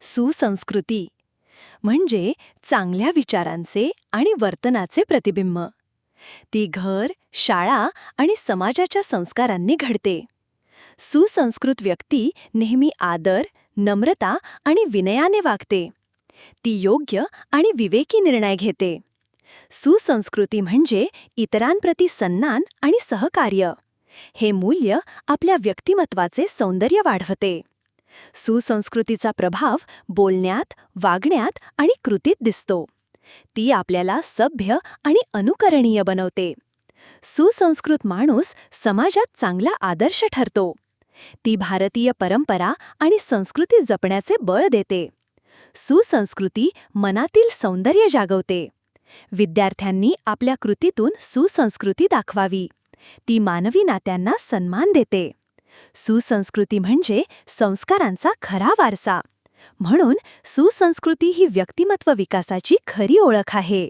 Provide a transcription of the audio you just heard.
सुसंस्कृती म्हणजे चांगल्या विचारांचे आणि वर्तनाचे प्रतिबिंब. ती घर शाळा आणि समाजाच्या संस्कारांनी घडते. सुसंस्कृत व्यक्ती नेहमी आदर नम्रता आणि विनयाने वागते. ती योग्य आणि विवेकी निर्णय घेते. सुसंस्कृती म्हणजे इतरांप्रती सन्मान आणि सहकार्य. हे मूल्य आपल्या व्यक्तिमत्वाचे सौंदर्य वाढवते. सुसंस्कृतीचा प्रभाव बोलण्यात वागण्यात आणि कृतीत दिसतो. ती आपल्याला सभ्य आणि अनुकरणीय बनवते. सुसंस्कृत माणूस समाजात चांगला आदर्श ठरतो. ती भारतीय परंपरा आणि संस्कृती जपण्याचे बळ देते. सुसंस्कृती मनातील सौंदर्य जागवते. विद्यार्थ्यांनी आपल्या कृतीतून सुसंस्कृती दाखवावी. ती मानवी नात्यांना सन्मान देते. सुसंस्कृती म्हणजे संस्कारांचा खरा वारसा. म्हणून सुसंस्कृती ही व्यक्तिमत्व विकासाची खरी ओळख आहे.